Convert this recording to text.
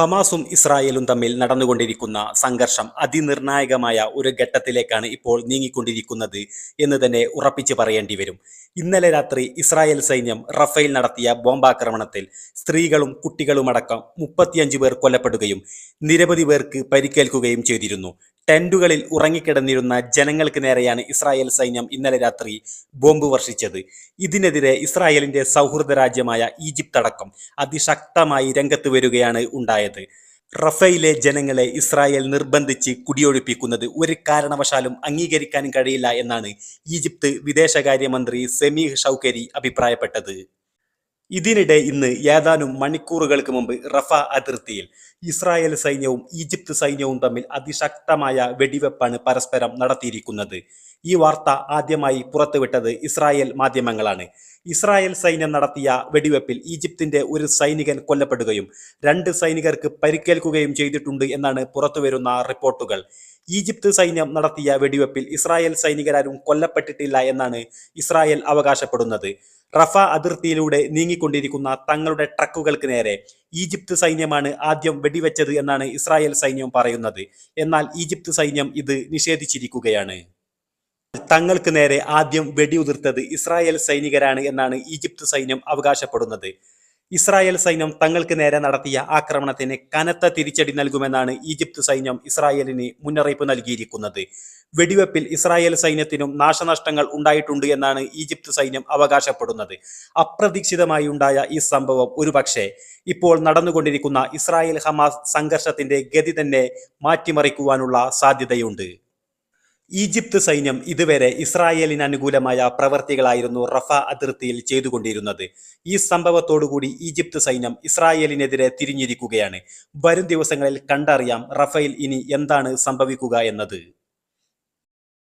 ഹമാസും ഇസ്രായേലും തമ്മിൽ നടന്നുകൊണ്ടിരിക്കുന്ന സംഘർഷം അതിനിർണായകമായ ഒരു ഘട്ടത്തിലേക്കാണ് ഇപ്പോൾ നീങ്ങിക്കൊണ്ടിരിക്കുന്നത് എന്ന് തന്നെ ഉറപ്പിച്ചു പറയേണ്ടി വരും. ഇന്നലെ രാത്രി ഇസ്രായേൽ സൈന്യം റഫേൽ നടത്തിയ ബോംബാക്രമണത്തിൽ സ്ത്രീകളും കുട്ടികളുമടക്കം മുപ്പത്തിയഞ്ചു പേർ കൊല്ലപ്പെടുകയും നിരവധി പേർക്ക് പരിക്കേൽക്കുകയും ചെയ്തിരുന്നു. ടെന്റുകളിൽ ഉറങ്ങിക്കിടന്നിരുന്ന ജനങ്ങൾക്ക് നേരെയാണ് ഇസ്രായേൽ സൈന്യം ഇന്നലെ രാത്രി ബോംബ് വർഷിച്ചത്. ഇതിനെതിരെ ഇസ്രായേലിന്റെ സൗഹൃദ രാജ്യമായ ഈജിപ്ത് അടക്കം അതിശക്തമായി രംഗത്ത് വരികയാണ് ഉണ്ടായത്. റഫയിലെ ജനങ്ങളെ ഇസ്രായേൽ നിർബന്ധിച്ച് കുടിയൊഴിപ്പിക്കുന്നത് ഒരു കാരണവശാലും അംഗീകരിക്കാൻ കഴിയില്ല എന്നാണ് ഈജിപ്ത് വിദേശകാര്യമന്ത്രി സെമീഹ് ഷൗക്കരി അഭിപ്രായപ്പെട്ടത്. ഇതിനിടെ ഇന്ന് ഏതാനും മണിക്കൂറുകൾക്ക് മുമ്പ് റഫ അതിർത്തിയിൽ ഇസ്രായേൽ സൈന്യവും ഈജിപ്ത് സൈന്യവും തമ്മിൽ അതിശക്തമായ വെടിവെപ്പാണ് പരസ്പരം നടത്തിയിരിക്കുന്നത്. ഈ വാർത്ത ആദ്യമായി പുറത്തുവിട്ടത് ഇസ്രായേൽ മാധ്യമങ്ങളാണ്. ഇസ്രായേൽ സൈന്യം നടത്തിയ വെടിവെപ്പിൽ ഈജിപ്തിന്റെ ഒരു സൈനികൻ കൊല്ലപ്പെടുകയും രണ്ട് സൈനികർക്ക് പരിക്കേൽക്കുകയും ചെയ്തിട്ടുണ്ട് എന്നാണ് പുറത്തുവരുന്ന റിപ്പോർട്ടുകൾ. ഈജിപ്ത് സൈന്യം നടത്തിയ വെടിവെപ്പിൽ ഇസ്രായേൽ സൈനികരാരും കൊല്ലപ്പെട്ടിട്ടില്ല എന്നാണ് ഇസ്രായേൽ അവകാശപ്പെടുന്നത്. റഫ അതിർത്തിയിലൂടെ നീങ്ങിക്കൊണ്ടിരിക്കുന്ന തങ്ങളുടെ ട്രക്കുകൾക്ക് നേരെ ഈജിപ്ത് സൈന്യമാണ് ആദ്യം വെടിവെച്ചത് എന്നാണ് ഇസ്രായേൽ സൈന്യം പറയുന്നത്. എന്നാൽ ഈജിപ്ത് സൈന്യം ഇത് നിഷേധിച്ചിരിക്കുകയാണ്. തങ്ങൾക്ക് നേരെ ആദ്യം വെടിയുതിർത്തത് ഇസ്രായേൽ സൈനികരാണ് എന്നാണ് ഈജിപ്ത് സൈന്യം അവകാശപ്പെടുന്നത്. ഇസ്രായേൽ സൈന്യം തങ്ങൾക്ക് നേരെ നടത്തിയ ആക്രമണത്തിന് കനത്ത തിരിച്ചടി നൽകുമെന്നാണ് ഈജിപ്ത് സൈന്യം ഇസ്രായേലിന് മുന്നറിയിപ്പ് നൽകിയിരിക്കുന്നത്. വെടിവെപ്പിൽ ഇസ്രായേൽ സൈന്യത്തിനും നാശനഷ്ടങ്ങൾ ഉണ്ടായിട്ടുണ്ട് എന്നാണ് ഈജിപ്ത് സൈന്യം അവകാശപ്പെടുന്നത്. അപ്രതീക്ഷിതമായി ഉണ്ടായ ഈ സംഭവം ഒരുപക്ഷെ ഇപ്പോൾ നടന്നുകൊണ്ടിരിക്കുന്ന ഇസ്രായേൽ ഹമാസ് സംഘർഷത്തിന്റെ ഗതി തന്നെ മാറ്റിമറിക്കുവാനുള്ള സാധ്യതയുണ്ട്. ഈജിപ്ത് സൈന്യം ഇതുവരെ ഇസ്രായേലിന് അനുകൂലമായ പ്രവർത്തികളായിരുന്നു റഫ അതിർത്തിയിൽ ചെയ്തുകൊണ്ടിരുന്നത്. ഈ സംഭവത്തോടുകൂടി ഈജിപ്ത് സൈന്യം ഇസ്രായേലിനെതിരെ തിരിഞ്ഞിരിക്കുകയാണ്. വരും ദിവസങ്ങളിൽ കണ്ടറിയാം റഫയിൽ ഇനി എന്താണ് സംഭവിക്കുക എന്നത്.